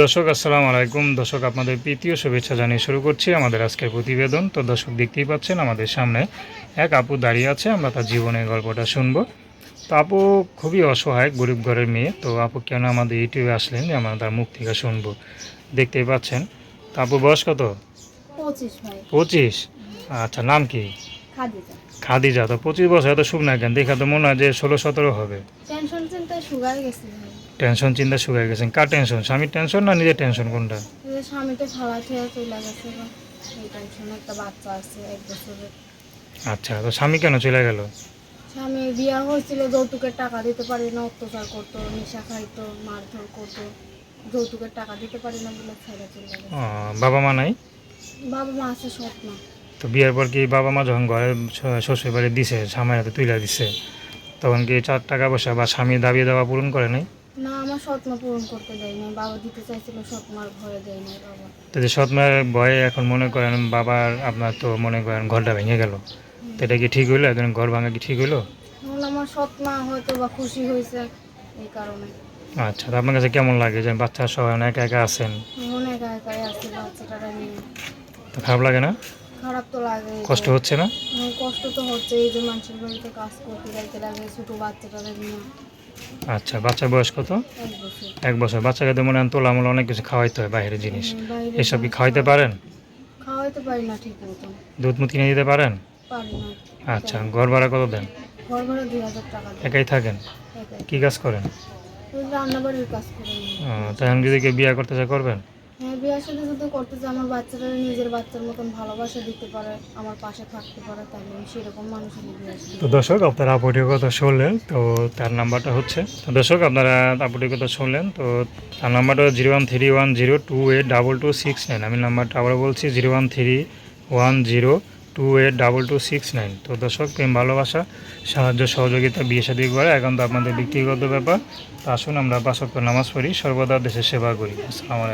দর্শক আসসালামু আলাইকুম। দর্শক আপনাদের প্রীতীয় শুভেচ্ছা জানিয়ে শুরু করছি আমাদের আজকের প্রতিবেদন। তো দর্শক দেখতেই পাচ্ছেন আমাদের সামনে এক আপু দাঁড়িয়ে আছে। আমরা তার জীবনের গল্পটা শুনব। তো আপু খুবই অসহায় গরিব ঘরের মেয়ে। তো আপু কেন আমাদের ইউটিউবে আসলেন যে আমরা তার মুখ থেকে শুনব? দেখতেই পাচ্ছেন। তো আপু বয়স কত? পঁচিশ আচ্ছা নাম কি? খাদিজা। তো পঁচিশ বছর এত শুভ না কেন? দেখা তো মনে হয় যে ষোলো সতেরো হবে। টেনশন সুগার গেছে। ভাই টেনশন চিন্তা শুকিয়ে গেছেন কার টেনশন? স্বামীর টেনশন না নিজের টেনশন কোনটা? এই যে খেয়ে চলে গেছে এই টেনশন একটা বাচ্চা আছে এক বছরের। আচ্ছা তো স্বামী কেন চলে গেল? স্বামী বিয়া হয়েছিল যৌতুকের টাকা দিতে পারি না অত্যাচার করতো নেশা খাইতো মারধর করতো। যৌতুকের টাকা দিতে পারি না বলে ছেড়ে চলে গেছে। বাবা মা নাই? বাবা মা আছে সৎ তো বিয়ের পর কি বাবা মা যখন ঘরে শ্বশুর বাড়ি দিছে স্বামীর হাতে তুলে দিছে তখন কি চার টাকা পয়সা বা স্বামী দাবি দেওয়া পূরণ করে নাই? না আমার স্বপ্ন পূরণ করতে দেয় নাই বাবা দিতে চাইছিল স্বপ্নার ভয়ে দেয় বাবা। এখন মনে করেন বাবার আপনার তো মনে করেন ঘরটা ভেঙে গেল। তো এটা কি ঠিক হইল? ঘর ভাঙা কি ঠিক হইল? আমার স্বপ্ন হয়তো বা খুশি হয়েছে এই কারণে। আচ্ছা তো আপনার কাছে কেমন লাগে যে বাচ্চা সবাই একা একা আছেন? একা নিয়ে তো খারাপ লাগে না? খারাপ তো লাগে। কষ্ট হচ্ছে না? হ্যাঁ, কষ্ট তো হচ্ছে এই যে মানুষের বাড়িতে কাজ করতে যাইতে লাগে ছোট বাচ্চাটারা নিয়ে আচ্ছা বাচ্চার বয়স কত? এক বছর। বাচ্চাকে তো মনে হয় তোলামূল অনেক কিছু খাওয়াইতে হয় বাইরের জিনিস। এসব কি খাওয়াইতে পারেন? খাওয়াইতে পারি না ঠিক মতন। দুধ মুধ কিনে দিতে পারেন? আচ্ছা ঘর ভাড়া কত দেন? ঘর ভাড়া টাকা একাই থাকেন? কি কাজ করেন? কাজ তাই আমি যদি কেউ বিয়ে করতে চাই করবেন? হ্যাঁ বিয়ের সাথে যদি করতে চাই আমার বাচ্চারা, নিজের বাচ্চার মতন ভালোবাসা দিতে পারে, আমার পাশে থাকতে পারে তাহলে আমি সেরকম মানুষের তো দর্শক, আপনারা আপুটির কথা শুনলেন, তো তার নাম্বারটা হচ্ছে, তো দর্শক, আপনারা আপুটির কথা শুনলেন, তো তার নাম্বারটা zero one three one zero two eight double two six nine. আমি নাম্বারটা আবার বলছি, zero one three one zero two eight double two six nine. তো দর্শক, প্রেম, ভালোবাসা, সাহায্য, সহযোগিতা, বিয়ে শাদী করে এখন তো আপনাদের ব্যক্তিগত ব্যাপার। তো আসুন, আমরা পাশক্য নামাজ পড়ি, সর্বদা দেশের সেবা করি। আসসালামু আলাইকুম।